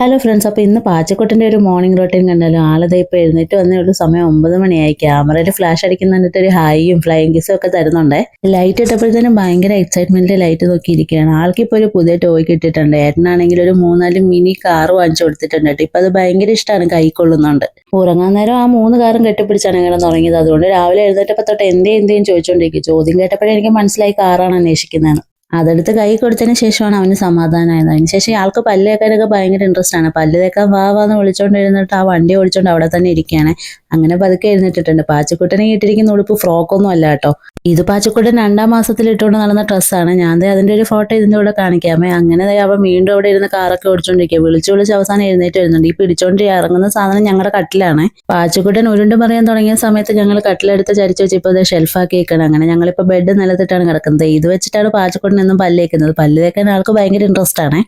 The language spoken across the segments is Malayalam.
ഹലോ ഫ്രണ്ട്സ് അപ്പോൾ ഇന്ന് പാച്ചക്കുട്ടന്റെ ഒരു മോർണിംഗ് റൊട്ടീൻ കണ്ടല്ലോ. ആളത് ഇപ്പോൾ എഴുന്നേറ്റ് വന്നേ ഉള്ളൂ. സമയം ഒമ്പത് മണിയായി. ക്യാമറയിൽ ഫ്ലാഷ് അടിക്കുന്ന കണ്ടിട്ട് ഒരു ഹൈയും ഫ്ലൈയിങ് കിസും ഒക്കെ തരുന്നുണ്ടേ. ലൈറ്റ് ഇട്ടപ്പോഴത്തേനും ഭയങ്കര എക്സൈറ്റ്മെന്റ് ലൈറ്റ് നോക്കിയിരിക്കുകയാണ്. ആൾക്ക് ഇപ്പോൾ ഒരു പുതിയ ടോയ് കിട്ടിയിട്ടുണ്ട്. ഏട്ടനാണെങ്കിൽ ഒരു മൂന്നാൽ മിനി കാർ വാങ്ങിച്ചു കൊടുത്തിട്ടുണ്ട് കേട്ടോ. ഇപ്പം അത് ഭയങ്കര ഇഷ്ടമാണ് കൈക്കൊള്ളുന്നുണ്ട്. ഉറങ്ങാൻ നേരം ആ മൂന്ന് കാറും കെട്ടിപ്പിടിച്ചാണ് ഇങ്ങനെ തുടങ്ങിയത്. അതുകൊണ്ട് രാവിലെ എഴുന്നേറ്റപ്പോൾ തൊട്ട് എന്തേ എന്തേയും ചോദിച്ചുകൊണ്ടിരിക്കും ചോദ്യം കേട്ടപ്പോഴേ എനിക്ക് മനസ്സിലായി കാറാണ് അന്വേഷിക്കുന്നതെന്ന്. അതെടുത്ത് കൈ കൊടുത്തതിന് ശേഷമാണ് അവന് സമാധാനമായത് അതിനുശേഷം ആൾക്ക് പല്ല് തേക്കാനൊക്കെ ഭയങ്കര ഇൻട്രസ്റ്റ് ആണ്. പല്ല് തേക്കാൻ വാ വാന്ന് വിളിച്ചോണ്ടിരുന്നിട്ട് ആ വണ്ടി ഓടിച്ചോണ്ട് അവിടെ തന്നെ ഇരിക്കുകയാണ്. അങ്ങനെ പതുക്കെ എഴുന്നേറ്റിട്ടുണ്ട്. പാച്ചക്കുട്ടനെ ഇട്ടിരിക്കുന്ന ഉടുപ്പ് ഫ്രോക്കൊന്നും അല്ല കേട്ടോ. ഇത് പാച്ചക്കൂടെ രണ്ടാം മാസത്തിൽ ഇട്ടുകൊണ്ട് നടന്ന ഡ്രസ്സാണ്. ഞാൻ അതിന്റെ ഒരു ഫോട്ടോ ഇതിന്റെ കൂടെ കാണിക്കാമേ അങ്ങനെ അവൻ വീണ്ടും അവിടെ ഇരുന്ന് കാറൊക്കെ ഓടിച്ചോണ്ടിരിക്കുക വിളിച്ചു വിളിച്ച് അവസാനം എഴുന്നേറ്റ് വരുന്നുണ്ട്. ഈ പിടിച്ചോണ്ട് ഇറങ്ങുന്ന സാധനം ഞങ്ങളുടെ കട്ടിലാണ്. പാച്ചക്കുട്ടൻ ഉരുണ്ട് പറയാൻ തുടങ്ങിയ സമയത്ത് ഞങ്ങൾ കട്ടിലെടുത്ത് ചരിച്ചു വെച്ച് ഇപ്പോൾ ഷെൽഫാക്കി വെക്കണം അങ്ങനെ ഞങ്ങളിപ്പോൾ ബെഡ് നിലത്തിട്ടാണ് കിടക്കുന്നത്. ഇത് വെച്ചിട്ടാണ് പാച്ചക്കുട്ടൻ എന്നും പല്ല് വെക്കുന്നത് പല്ല് തേക്കാൻ ആൾക്ക് ഭയങ്കര ഇൻട്രസ്റ്റ് ആണ്.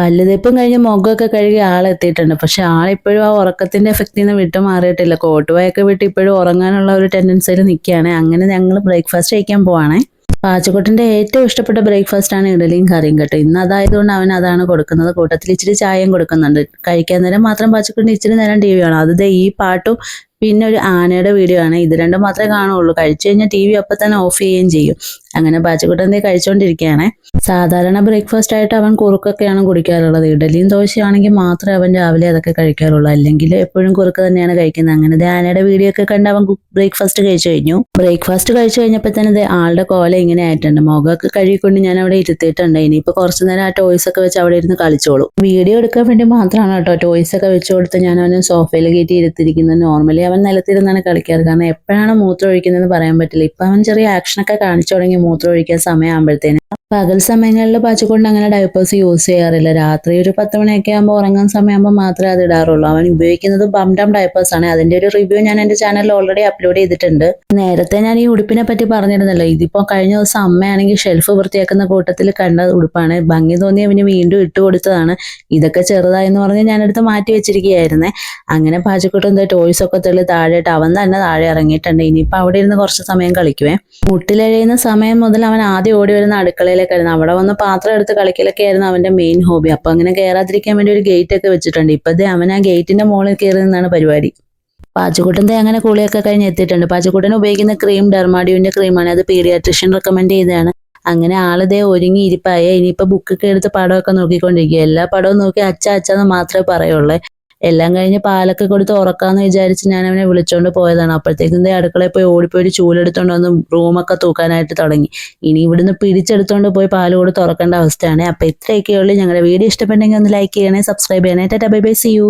പല്ല് തേപ്പും കഴിഞ്ഞ് മുഖമൊക്കെ കഴുകി ആളെത്തിയിട്ടുണ്ട് പക്ഷെ ആളിപ്പോഴും ആ ഉറക്കത്തിന്റെ എഫക്റ്റിൽ നിന്ന് വിട്ടു മാറിയിട്ടില്ല. കോട്ടുവായൊക്കെ വിട്ട് ഇപ്പോഴും ഉറങ്ങാനുള്ള ഒരു ടെൻഡൻസിയിൽ നിൽക്കുകയാണ്. അങ്ങനെ ഞങ്ങൾ ബ്രേക്ക്ഫാസ്റ്റ് കഴിക്കാൻ പോവാണേ. പാച്ചക്കുട്ടന്റെ ഏറ്റവും ഇഷ്ടപ്പെട്ട ബ്രേക്ക്ഫാസ്റ്റ് ആണ് ഇഡലിയും കറിയും കേട്ടോ. ഇന്ന് അതായതുകൊണ്ട് അവൻ അതാണ് കൊടുക്കുന്നത്. കൂട്ടത്തിൽ ഇച്ചിരി ചായയും കൊടുക്കുന്നുണ്ട്. കഴിക്കാൻ നേരം മാത്രം പാച്ചക്കുട്ടൻ ഇച്ചിരി നേരം ടി വി കാണും. അത് ഈ പാട്ടും പിന്നെ ഒരു ആനയുടെ വീഡിയോ ആണ്. ഇത് രണ്ടും മാത്രമേ കാണുള്ളൂ കഴിച്ചു കഴിഞ്ഞാൽ ടി വി അപ്പം തന്നെ ഓഫ് ചെയ്യുകയും ചെയ്യും. അങ്ങനെ പാച്ചക്കുട്ടൻ ദേ കഴിച്ചുകൊണ്ടിരിക്കുകയാണ് സാധാരണ ബ്രേക്ക്ഫാസ്റ്റ് ആയിട്ട് അവൻ കുറുക്കൊക്കെയാണ് കുടിക്കാറുള്ളത്. ഇഡലിയും ദോശയാണെങ്കിൽ മാത്രമേ അവൻ രാവിലെ അതൊക്കെ കഴിക്കാറുള്ളൂ. അല്ലെങ്കിൽ എപ്പോഴും കുറുക്ക് തന്നെയാണ് കഴിക്കുന്നത്. അങ്ങനെ ധ്യാനയുടെ വീഡിയോ ഒക്കെ കണ്ട് അവൻ ബ്രേക്ക്ഫാസ്റ്റ് കഴിച്ചു കഴിഞ്ഞു. ബ്രേക്ക്ഫാസ്റ്റ് കഴിച്ചു കഴിഞ്ഞപ്പോൾ തന്നെ ആളുടെ കോല ഇങ്ങനെ ആയിട്ടുണ്ട്. മുഖമൊക്കെ കഴുകിക്കൊണ്ട് ഞാൻ അവിടെ ഇരുത്തിയിട്ടുണ്ട്. ഇനിയിപ്പോൾ കുറച്ച് നേരം ആ ടോയ്സ് ഒക്കെ വെച്ച് അവിടെ ഇരുന്ന് കളിച്ചോളൂ. വീഡിയോ എടുക്കാൻ വേണ്ടി മാത്രമാണ് കേട്ടോ ടോയ്സ് ഒക്കെ വെച്ച് കൊടുത്ത് ഞാൻ അവനെ സോഫയിൽ കയറ്റി ഇരുത്തിയിരിക്കുന്നത്. നോർമലി അവൻ നിലത്തിരുന്നാണ് കളിക്കാറ്. കാരണം എപ്പോഴാണ് മൂത്രം ഒഴിക്കുന്നതെന്ന് പറയാൻ പറ്റില്ല. ഇപ്പം അവൻ ചെറിയ ആക്ഷനൊക്കെ കാണിച്ചു തുടങ്ങി മൂത്രം ഒഴിക്കാൻ സമയമാകുമ്പോഴത്തേന് പകൽ സമയങ്ങളിൽ പച്ചക്കൊണ്ട് അങ്ങനെ ഡയപ്പേഴ്സ് യൂസ് ചെയ്യാറില്ല. രാത്രി ഒരു പത്ത് മണിയൊക്കെ ആകുമ്പോൾ ഉറങ്ങുന്ന സമയമാകുമ്പോൾ മാത്രമേ അത് ഇടാറുള്ളൂ. അവൻ ഉപയോഗിക്കുന്നത് ബംഡം ഡയപ്പേഴ്സ് ആണ്. അതിന്റെ ഒരു റിവ്യൂ ഞാൻ എന്റെ ചാനലിൽ ഓൾറെഡി അപ്ലോഡ് ചെയ്തിട്ടുണ്ട്. നേരത്തെ ഞാൻ ഈ ഉടുപ്പിനെ പറ്റി പറഞ്ഞിരുന്നല്ലോ. ഇതിപ്പോ കഴിഞ്ഞ ദിവസം അമ്മയാണെങ്കിൽ ഷെൽഫ് വൃത്തിയാക്കുന്ന കൂട്ടത്തിൽ കണ്ട ഉടുപ്പാണ്. ഭംഗി തോന്നി അവന് വീണ്ടും ഇട്ട് കൊടുത്തതാണ്. ഇതൊക്കെ ചെറുതായെന്ന് പറഞ്ഞ് ഞാനെടുത്ത് മാറ്റി വെച്ചിരിക്കുകയായിരുന്നേ. അങ്ങനെ പാചക്കുട്ടം എന്താ ടോയ്സ് ഒക്കെ തെളി താഴെയിട്ട് അവൻ തന്നെ താഴെ ഇറങ്ങിയിട്ടുണ്ട്. ഇനിയിപ്പോൾ അവിടെ ഇരുന്ന് കുറച്ച് സമയം കളിക്കുവേ. മുട്ടിലെഴയുന്ന സമയം മുതൽ അവൻ ആദ്യം ഓടി വരുന്ന അടുക്കളയിലേക്കായിരുന്നു അവിടെ വന്ന് പാത്രം എടുത്ത് കളിക്കലൊക്കെ ആയിരുന്നു അവന്റെ മെയിൻ ഹോബി അപ്പൊ അങ്ങനെ കയറാതിരിക്കാൻ വേണ്ടി ഒരു ഗേറ്റ് ഒക്കെ വെച്ചിട്ടുണ്ട്. ഇപ്പതേ അവൻ ആ ഗേറ്റിന്റെ മുകളിൽ കയറി നിന്നാണ് പരിപാടി. പാച്ചക്കൂട്ടന്റെ അങ്ങനെ കുളിയൊക്കെ കഴിഞ്ഞ് എത്തിയിട്ടുണ്ട്. പാച്ചക്കൂട്ടൻ ഉപയോഗിക്കുന്ന ക്രീം ഡെർമാഡിയോന്റെ ക്രീമാണ് അത് പീഡിയാട്രിഷ്യൻ റെക്കമെൻഡ് ചെയ്തതാണ്. അങ്ങനെ ആളിതേ ഒരുങ്ങി ഇരിപ്പായ. ഇനിയിപ്പോ ബുക്കൊക്കെ എടുത്ത് പടമൊക്കെ നോക്കിക്കൊണ്ടിരിക്കുക എല്ലാ പടവും നോക്കി അച്ഛ എന്ന് മാത്രമേ പറയുള്ളൂ. എല്ലാം കഴിഞ്ഞ് പാലൊക്കെ കൊടുത്ത് ഉറക്കാന്ന് വിചാരിച്ച് ഞാൻ അവനെ വിളിച്ചോണ്ട് പോയതാണ്. അപ്പോഴത്തേക്കും ദേ അടുക്കളയിൽ പോയി ഓടിപ്പോയി ചൂലെടുത്തോണ്ട് വന്ന് റൂമൊക്കെ തൂക്കാനായിട്ട് തുടങ്ങി. ഇനി ഇവിടുന്ന് പിടിച്ചെടുത്തോണ്ട് പോയി പാൽ കൊടുത്ത് തുറക്കേണ്ട അവസ്ഥയാണ്. അപ്പൊ ഇത്രയൊക്കെയുള്ളൂ ഞങ്ങളുടെ വീഡിയോ ഇഷ്ടപ്പെട്ടെങ്കിൽ ഒന്ന് ലൈക്ക് ചെയ്യണേ സബ്സ്ക്രൈബ് ചെയ്യണേ. Tata bye bye see you